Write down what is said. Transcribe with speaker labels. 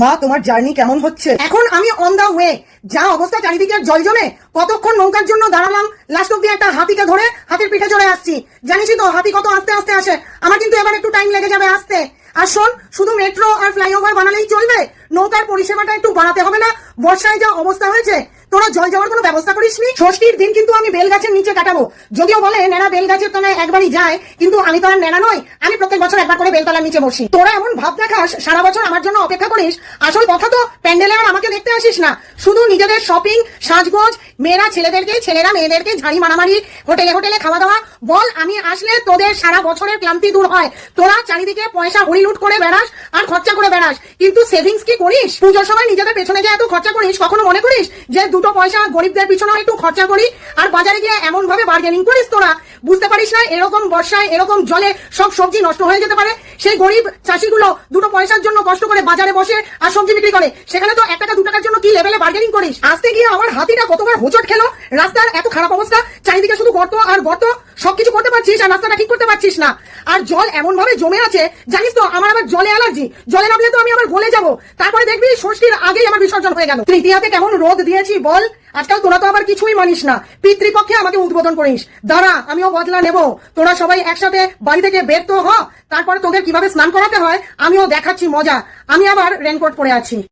Speaker 1: মা, তোমার জার্নি কেমন হচ্ছে? এখন আমি অন দা ওয়ে যা অবস্থা চারিদিকে জল জমে কতক্ষণ নৌকার জন্য দাঁড়ালাম লাস্ট অব্দি একটা হাতিকে ধরে হাতির পিঠে চড়ে আসছি। জানিসই তো, হাতি কত আস্তে আস্তে আসে। আমার কিন্তু এবার একটু টাইম লেগে যাবে আসতে। আর শোন, শুধু মেট্রো আর ফ্লাইওভার বানালেই চলবে? নৌকার পরিষেবাটা একটু বাড়াতে হবে না? বর্ষায় যা অবস্থা হয়েছে তোরা জল যাওয়ার কোনো ব্যবস্থা করিসনি? ষষ্ঠীর দিন কিন্তু আমি বেল গাছের নিচে কাটাবো। যদিও বলে, নেড়া বেল গাছের তলায় একবারই যায়, কিন্তু আমি তো আর নেড়া নই। আমি প্রত্যেক বছর একবার করে বেলতলার নিচে বসি। তোরা এমন ভাব দেখাস, সারা বছর আমার জন্য অপেক্ষা করিস। আসল কথা তো প্যান্ডেলে আর আমাকে দেখতে আসিস না। শুধু নিজেদের শপিং সাজগোজ, মেয়েরা ছেলেদেরকে, ছেলেরা মেয়েদেরকে ঝাড়ি মারামারি, হোটেলে হোটেলে খাওয়া দাওয়া বল, আমি আসলে তোদের সারা বছরের ক্লান্তি দূর হয়। তোরা চারিদিকে পয়সা হরিলুট করে বেড়াস আর খরচা করে বেড়াস। কিন্তু সেভিংস কি করিস? পুজোর সময় নিজেদের পেছনে যে এত খরচা করিস, কখনো মনে করিস যে দুটো পয়সা গরিবদের পিছনে একটু খরচা করি, আর বাজারে গিয়ে এমন ভাবে বার্গেনিং করিস তোরা। বুঝতে পারিস না, এরকম বর্ষায়, এরকম জলে সব সবজি নষ্ট হয়ে যেতে পারে। সেই গরিব চাষিগুলো দুটো পয়সার জন্য কষ্ট করে বাজারে বসে আর সবজি বিক্রি করে। সেখানে তো এক টাকা, দু টাকার জন্য কি লেভেলে বার্গেনিং করিস? আসতে গিয়ে আমার হাতিটা কতবার হোচট খেলো? রাস্তার এত খারাপ অবস্থা, চারিদিকে শুধু গর্ত আর গর্ত। সবকিছু করতে পারছিস আর রাস্তাটা ঠিক করতে পারছিস না। আর জল এমন ভাবে জমে আছে, জানিস তো, আমার আবার জলে অ্যালার্জি। জলে নামলে তো আমি আবার গলে যাব। তারপরে দেখবি ষষ্ঠীর আগেই আমার বিসর্জন হয়ে গেল। তৃতীয়াতে কেমন রোদ দিয়েছি বল। আজকাল তোরা তো আবার কিছুই মানিস না। পিতৃপক্ষে আমাকে উদ্বোধন করিস। দাঁড়া, আমিও বদলা নেব। তোরা সবাই একসাথে বাড়ি থেকে বের তো হ। তারপরে তোদের কীভাবে স্নান করাতে হয়, আমিও দেখাচ্ছি মজা। আমি আবার রেনকোট পরে আছি।